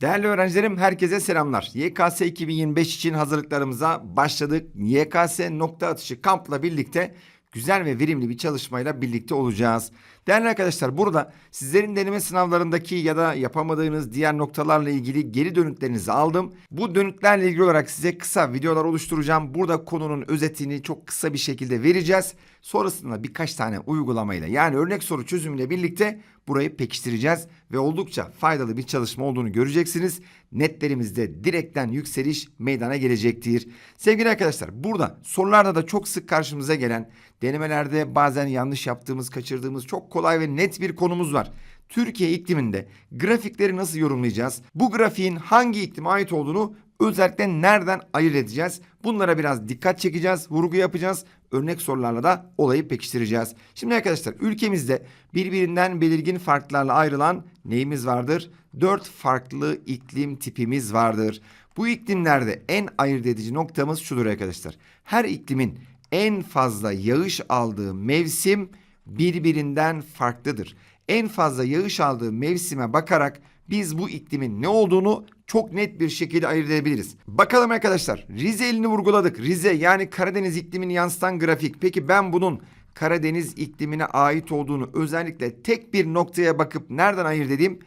Değerli öğrencilerim herkese selamlar. YKS 2025 için hazırlıklarımıza başladık. YKS nokta atışı kampla birlikte güzel ve verimli bir çalışmayla birlikte olacağız. Değerli arkadaşlar burada sizlerin deneme sınavlarındaki ya da yapamadığınız diğer noktalarla ilgili geri dönütlerinizi aldım. Bu dönütlerle ilgili olarak size kısa videolar oluşturacağım. Burada konunun özetini çok kısa bir şekilde vereceğiz. Sonrasında birkaç tane uygulamayla yani örnek soru çözümüyle birlikte burayı pekiştireceğiz ve oldukça faydalı bir çalışma olduğunu göreceksiniz. Netlerimizde direkten yükseliş meydana gelecektir. Sevgili arkadaşlar burada sorularda da çok sık karşımıza gelen denemelerde bazen yanlış yaptığımız, kaçırdığımız çok kolay ve net bir konumuz var. Türkiye ikliminde grafikleri nasıl yorumlayacağız? Bu grafiğin hangi iklime ait olduğunu özellikle nereden ayırt edeceğiz? Bunlara biraz dikkat çekeceğiz, vurgu yapacağız. Örnek sorularla da olayı pekiştireceğiz. Şimdi arkadaşlar ülkemizde birbirinden belirgin farklarla ayrılan neyimiz vardır? Dört farklı iklim tipimiz vardır. Bu iklimlerde en ayırt edici noktamız şudur arkadaşlar. Her iklimin en fazla yağış aldığı mevsim birbirinden farklıdır. En fazla yağış aldığı mevsime bakarak biz bu iklimin ne olduğunu çok net bir şekilde ayırt edebiliriz. Bakalım arkadaşlar Rize ilini vurguladık. Rize yani Karadeniz iklimini yansıtan grafik. Peki ben bunun Karadeniz iklimine ait olduğunu özellikle tek bir noktaya bakıp nereden ayırt edeyim?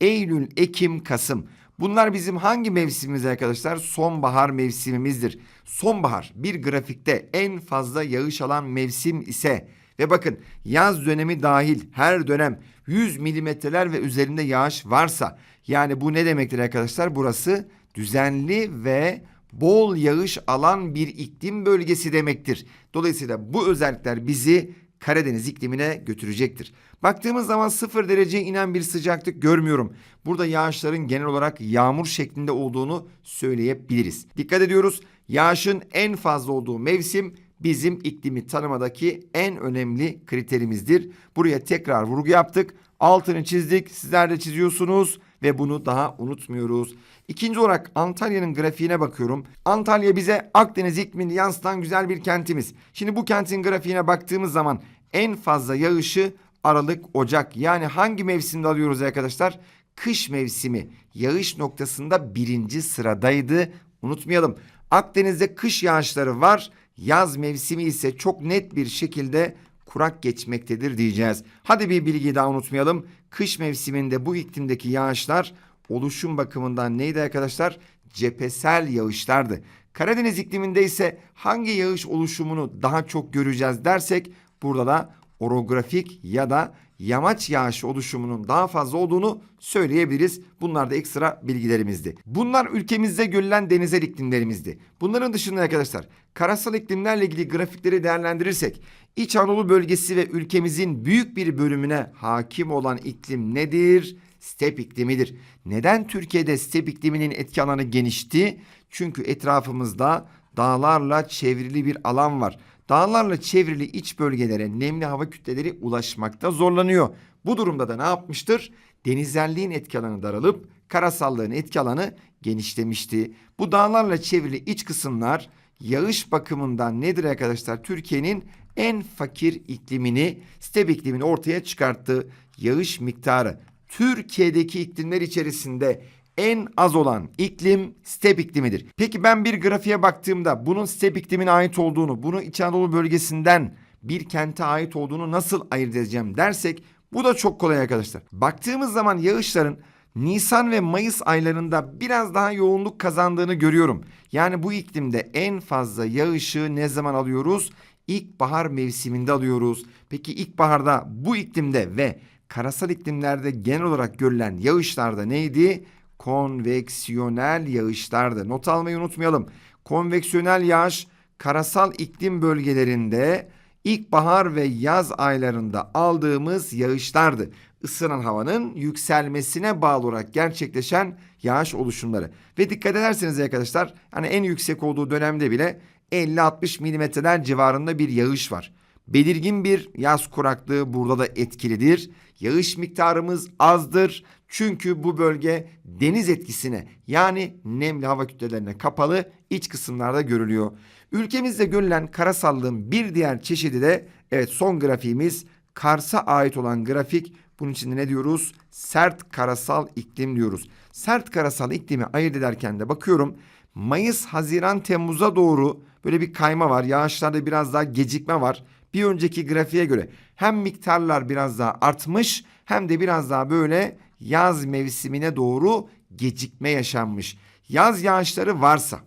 Eylül, Ekim, Kasım. Bunlar bizim hangi mevsimimiz arkadaşlar? Sonbahar mevsimimizdir. Sonbahar bir grafikte en fazla yağış alan mevsim ise ve bakın yaz dönemi dahil her dönem 100 milimetreler ve üzerinde yağış varsa yani bu ne demektir arkadaşlar? Burası düzenli ve bol yağış alan bir iklim bölgesi demektir. Dolayısıyla bu özellikler bizi Karadeniz iklimine götürecektir. Baktığımız zaman sıfır dereceye inen bir sıcaklık görmüyorum. Burada yağışların genel olarak yağmur şeklinde olduğunu söyleyebiliriz. Dikkat ediyoruz. Yağışın en fazla olduğu mevsim bizim iklimi tanımadaki en önemli kriterimizdir. Buraya tekrar vurgu yaptık. Altını çizdik. Sizler de çiziyorsunuz ve bunu daha unutmuyoruz. İkinci olarak Antalya'nın grafiğine bakıyorum. Antalya bize Akdeniz iklimini yansıtan güzel bir kentimiz. Şimdi bu kentin grafiğine baktığımız zaman en fazla yağışı Aralık, Ocak yani hangi mevsimde alıyoruz arkadaşlar? Kış mevsimi yağış noktasında birinci sıradaydı. Unutmayalım. Akdeniz'de kış yağışları var. Yaz mevsimi ise çok net bir şekilde kurak geçmektedir diyeceğiz. Hadi bir bilgiyi daha unutmayalım. Kış mevsiminde bu iklimdeki yağışlar oluşum bakımından neydi arkadaşlar? Cephesel yağışlardı. Karadeniz ikliminde ise hangi yağış oluşumunu daha çok göreceğiz dersek burada da orografik ya da yamaç yağışı oluşumunun daha fazla olduğunu söyleyebiliriz. Bunlar da ekstra bilgilerimizdi. Bunlar ülkemizde görülen denizel iklimlerimizdi. Bunların dışında arkadaşlar karasal iklimlerle ilgili grafikleri değerlendirirsek İç Anadolu bölgesi ve ülkemizin büyük bir bölümüne hakim olan iklim nedir? Step iklimidir. Neden Türkiye'de step ikliminin etki alanı genişti? Çünkü etrafımızda dağlarla çevrili bir alan var. Dağlarla çevrili iç bölgelere nemli hava kütleleri ulaşmakta zorlanıyor. Bu durumda da ne yapmıştır? Denizelliğin etki alanı daralıp karasallığın etki alanı genişlemişti. Bu dağlarla çevrili iç kısımlar yağış bakımından nedir arkadaşlar? Türkiye'nin en fakir iklimini, step iklimini ortaya çıkarttı. Yağış miktarı Türkiye'deki iklimler içerisinde en az olan iklim step iklimidir. Peki ben bir grafiğe baktığımda bunun step iklimine ait olduğunu, bunu İç Anadolu bölgesinden bir kente ait olduğunu nasıl ayırt edeceğim dersek bu da çok kolay arkadaşlar. Baktığımız zaman yağışların Nisan ve Mayıs aylarında biraz daha yoğunluk kazandığını görüyorum. Yani bu iklimde en fazla yağışı ne zaman alıyoruz? İlkbahar mevsiminde alıyoruz. Peki ilkbaharda bu iklimde ve karasal iklimlerde genel olarak görülen yağışlarda neydi? Konveksiyonel yağışlardı. Not almayı unutmayalım. Konveksiyonel yağış karasal iklim bölgelerinde ilkbahar ve yaz aylarında aldığımız yağışlardı. Isınan havanın yükselmesine bağlı olarak gerçekleşen yağış oluşumları. Ve dikkat ederseniz arkadaşlar hani en yüksek olduğu dönemde bile 50-60 milimetreler civarında bir yağış var. Belirgin bir yaz kuraklığı burada da etkilidir. Yağış miktarımız azdır. Çünkü bu bölge deniz etkisine yani nemli hava kütlelerine kapalı iç kısımlarda görülüyor. Ülkemizde görülen karasallığın bir diğer çeşidi de evet son grafiğimiz Kars'a ait olan grafik. Bunun için ne diyoruz? Sert karasal iklim diyoruz. Sert karasal iklimi ayırt ederken de bakıyorum. Mayıs, Haziran, Temmuz'a doğru böyle bir kayma var. Yağışlarda biraz daha gecikme var. Bir önceki grafiğe göre hem miktarlar biraz daha artmış hem de biraz daha böyle yaz mevsimine doğru gecikme yaşanmış. Yaz yağışları varsa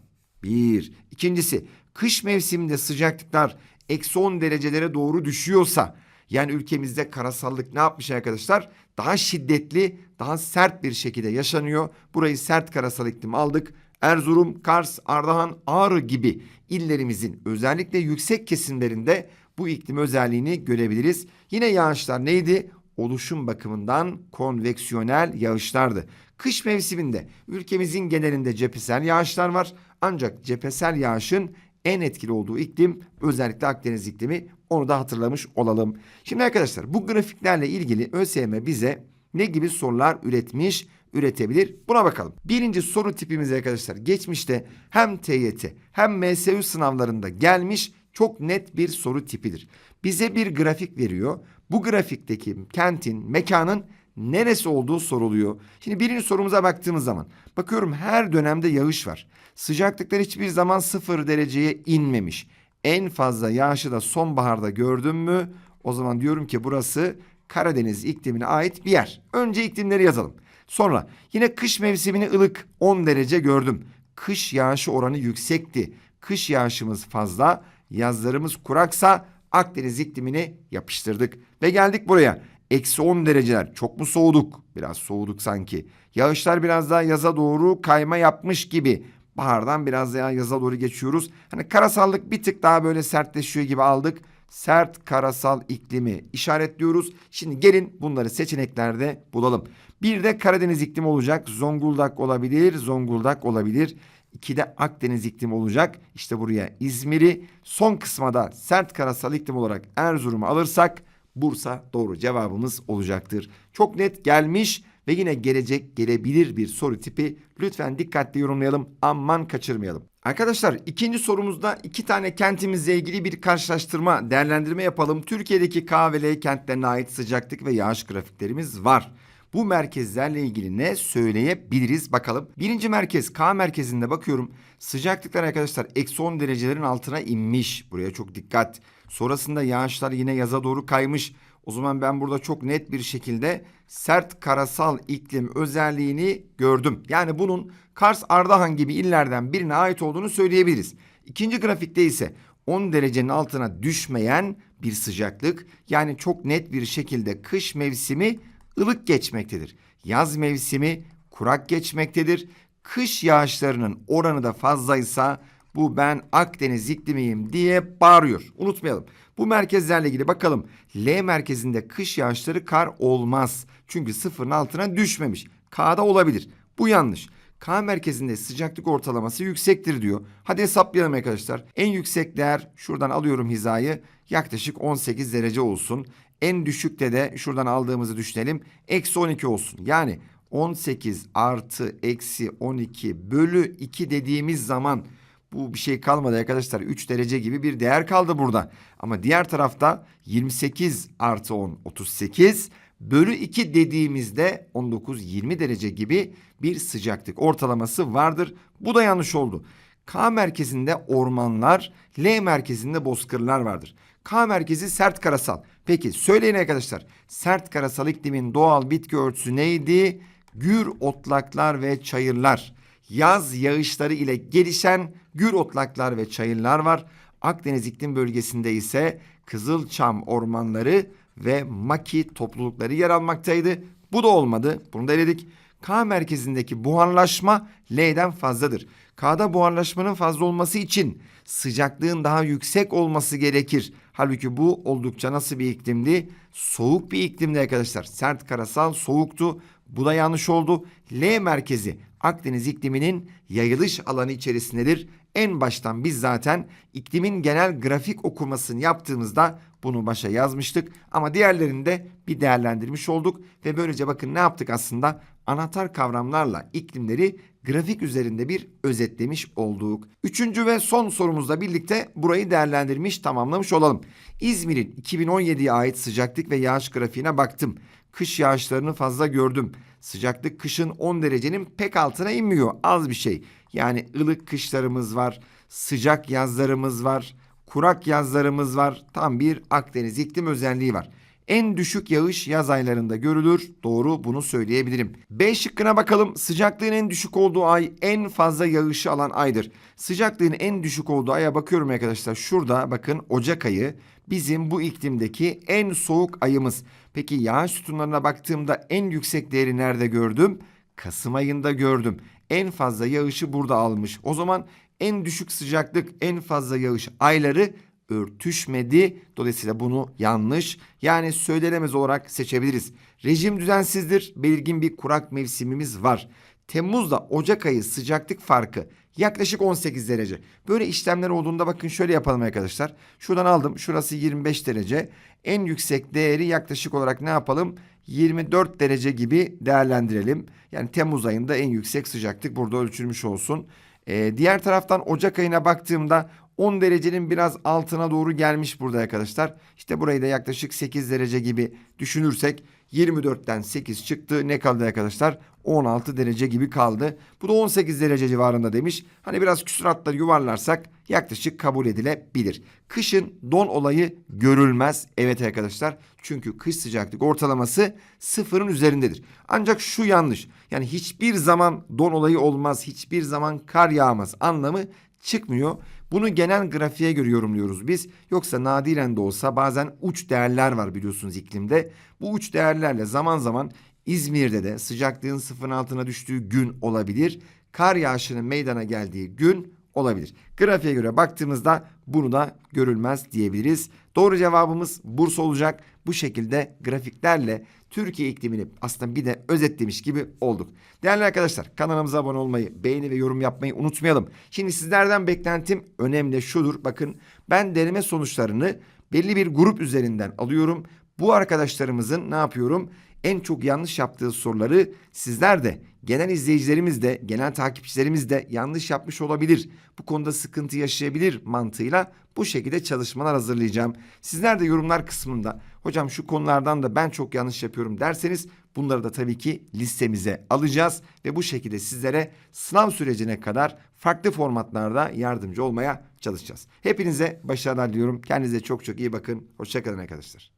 bir. İkincisi kış mevsiminde sıcaklıklar eksi 10 derecelere doğru düşüyorsa yani ülkemizde karasallık ne yapmış arkadaşlar? Daha şiddetli, daha sert bir şekilde yaşanıyor. Burayı sert karasal iklim aldık. Erzurum, Kars, Ardahan, Ağrı gibi illerimizin özellikle yüksek kesimlerinde bu iklim özelliğini görebiliriz. Yine yağışlar neydi? Oluşum bakımından konveksiyonel yağışlardı. Kış mevsiminde ülkemizin genelinde cephesel yağışlar var. Ancak cephesel yağışın en etkili olduğu iklim özellikle Akdeniz iklimi. Onu da hatırlamış olalım. Şimdi arkadaşlar bu grafiklerle ilgili ÖSYM bize ne gibi sorular üretmiş, üretebilir? Buna bakalım. Birinci soru tipimiz arkadaşlar geçmişte hem TYT hem MSU sınavlarında gelmiş çok net bir soru tipidir. Bize bir grafik veriyor. Bu grafikteki kentin, mekanın neresi olduğu soruluyor. Şimdi birinci sorumuza baktığımız zaman bakıyorum her dönemde yağış var. Sıcaklıklar hiçbir zaman sıfır dereceye inmemiş. En fazla yağışı da sonbaharda gördüm mü? O zaman diyorum ki burası Karadeniz iklimine ait bir yer. Önce iklimleri yazalım. Sonra yine kış mevsimini ılık 10 derece gördüm. Kış yağışı oranı yüksekti. Kış yağışımız fazla, yazlarımız kuraksa Akdeniz iklimini yapıştırdık. Ve geldik buraya. Eksi 10 dereceler. Çok mu soğuduk? Biraz soğuduk sanki. Yağışlar biraz daha yaza doğru kayma yapmış gibi. Bahardan biraz daha yaza doğru geçiyoruz. Hani karasallık bir tık daha böyle sertleşiyor gibi aldık. Sert karasal iklimi işaretliyoruz. Şimdi gelin bunları seçeneklerde bulalım. Bir de Karadeniz iklimi olacak. Zonguldak olabilir, Zonguldak olabilir. İki de Akdeniz iklimi olacak. İşte buraya İzmir'i son kısma sert karasal iklim olarak Erzurum'u alırsak Bursa doğru cevabımız olacaktır. Çok net gelmiş ve yine gelecek gelebilir bir soru tipi. Lütfen dikkatli yorumlayalım. Aman kaçırmayalım. Arkadaşlar ikinci sorumuzda iki tane kentimizle ilgili bir karşılaştırma, değerlendirme yapalım. Türkiye'deki K ve L kentlerine ait sıcaklık ve yağış grafiklerimiz var. Bu merkezlerle ilgili ne söyleyebiliriz bakalım. Birinci merkez K merkezinde bakıyorum. Sıcaklıklar arkadaşlar eksi 10 derecelerin altına inmiş. Buraya çok dikkat. Sonrasında yağışlar yine yaza doğru kaymış. O zaman ben burada çok net bir şekilde sert karasal iklim özelliğini gördüm. Yani bunun Kars Ardahan gibi illerden birine ait olduğunu söyleyebiliriz. İkinci grafikte ise 10 derecenin altına düşmeyen bir sıcaklık yani çok net bir şekilde kış mevsimi ılık geçmektedir. Yaz mevsimi kurak geçmektedir. Kış yağışlarının oranı da fazlaysa bu ben Akdeniz iklimiyim diye bağırıyor. Unutmayalım. Bu merkezlerle ilgili bakalım. L merkezinde kış yağışları kar olmaz. Çünkü sıfırın altına düşmemiş. K'da olabilir. Bu yanlış. K merkezinde sıcaklık ortalaması yüksektir diyor. Hadi hesaplayalım arkadaşlar. En yüksek değer şuradan alıyorum hizayı. Yaklaşık 18 derece olsun. En düşükte de şuradan aldığımızı düşünelim. Eksi 12 olsun. Yani 18 artı eksi 12 bölü 2 dediğimiz zaman bu bir şey kalmadı arkadaşlar. 3 derece gibi bir değer kaldı burada. Ama diğer tarafta 28 artı 10 38 bölü 2 dediğimizde 19-20 derece gibi bir sıcaklık ortalaması vardır. Bu da yanlış oldu. K merkezinde ormanlar, L merkezinde bozkırlar vardır. K merkezi sert karasal. Peki söyleyin arkadaşlar. Sert karasal iklimin doğal bitki örtüsü neydi? Gür otlaklar ve çayırlar. Yaz yağışları ile gelişen gür otlaklar ve çayırlar var. Akdeniz iklim bölgesinde ise Kızılçam ormanları ve maki toplulukları yer almaktaydı. Bu da olmadı. Bunu da eledik. K merkezindeki buharlaşma L'den fazladır. K'da buharlaşmanın fazla olması için sıcaklığın daha yüksek olması gerekir. Halbuki bu oldukça nasıl bir iklimdi? Soğuk bir iklimdi arkadaşlar. Sert karasal soğuktu. Bu da yanlış oldu. L merkezi Akdeniz ikliminin yayılış alanı içerisindedir. En baştan biz zaten iklimin genel grafik okumasını yaptığımızda bunu başa yazmıştık. Ama diğerlerinde bir değerlendirmiş olduk. Ve böylece bakın ne yaptık aslında? Anahtar kavramlarla iklimleri grafik üzerinde bir özetlemiş olduk. Üçüncü ve son sorumuzla birlikte burayı değerlendirmiş tamamlamış olalım. İzmir'in 2017'ye ait sıcaklık ve yağış grafiğine baktım. Kış yağışlarını fazla gördüm. sıcaklık kışın 10 derecenin pek altına inmiyor. Az bir şey. Yani ılık kışlarımız var, sıcak yazlarımız var, kurak yazlarımız var. Tam bir Akdeniz iklim özelliği var. En düşük yağış yaz aylarında görülür. Doğru bunu söyleyebilirim. B şıkkına bakalım. Sıcaklığın en düşük olduğu ay en fazla yağışı alan aydır. Sıcaklığın en düşük olduğu aya bakıyorum arkadaşlar. Şurada bakın Ocak ayı bizim bu iklimdeki en soğuk ayımız. Peki yağış sütunlarına baktığımda en yüksek değeri nerede gördüm? Kasım ayında gördüm. En fazla yağışı burada almış. O zaman en düşük sıcaklık, en fazla yağış ayları örtüşmedi. Dolayısıyla bunu yanlış yani söylenemez olarak seçebiliriz. Rejim düzensizdir. Belirgin bir kurak mevsimimiz var. Temmuz'da Ocak ayı sıcaklık farkı yaklaşık 18 derece. Böyle işlemler olduğunda bakın şöyle yapalım arkadaşlar. Şuradan aldım. Şurası 25 derece. En yüksek değeri yaklaşık olarak ne yapalım? 24 derece gibi değerlendirelim. Yani Temmuz ayında en yüksek sıcaklık burada ölçülmüş olsun. Ee, diğer taraftan Ocak ayına baktığımda 10 derecenin biraz altına doğru gelmiş burada arkadaşlar. İşte burayı da yaklaşık 8 derece gibi düşünürsek 24'ten 8 çıktı. Ne kaldı arkadaşlar? 16 derece gibi kaldı. Bu da 18 derece civarında demiş. Hani biraz küsuratları yuvarlarsak yaklaşık kabul edilebilir. Kışın don olayı görülmez. Evet arkadaşlar. Çünkü kış sıcaklık ortalaması sıfırın üzerindedir. Ancak şu yanlış. Yani hiçbir zaman don olayı olmaz. Hiçbir zaman kar yağmaz anlamı çıkmıyor. Bunu genel grafiğe göre yorumluyoruz biz. Yoksa nadiren de olsa bazen uç değerler var biliyorsunuz iklimde. Bu uç değerlerle zaman zaman İzmir'de de sıcaklığın sıfırın altına düştüğü gün olabilir. Kar yağışının meydana geldiği gün olabilir. Grafiğe göre baktığımızda bunu da görülmez diyebiliriz. Doğru cevabımız Bursa olacak. Bu şekilde grafiklerle Türkiye iklimini aslında bir de özetlemiş gibi olduk. Değerli arkadaşlar kanalımıza abone olmayı, beğeni ve yorum yapmayı unutmayalım. Şimdi sizlerden beklentim önemli şudur. Bakın ben deneme sonuçlarını belli bir grup üzerinden alıyorum. Bu arkadaşlarımızın ne yapıyorum? En çok yanlış yaptığı soruları sizler de genel izleyicilerimiz de genel takipçilerimiz de yanlış yapmış olabilir. Bu konuda sıkıntı yaşayabilir mantığıyla bu şekilde çalışmalar hazırlayacağım. Sizler de yorumlar kısmında hocam şu konulardan da ben çok yanlış yapıyorum derseniz bunları da tabii ki listemize alacağız ve bu şekilde sizlere sınav sürecine kadar farklı formatlarda yardımcı olmaya çalışacağız. Hepinize başarılar diliyorum. Kendinize çok çok iyi bakın. Hoşçakalın arkadaşlar.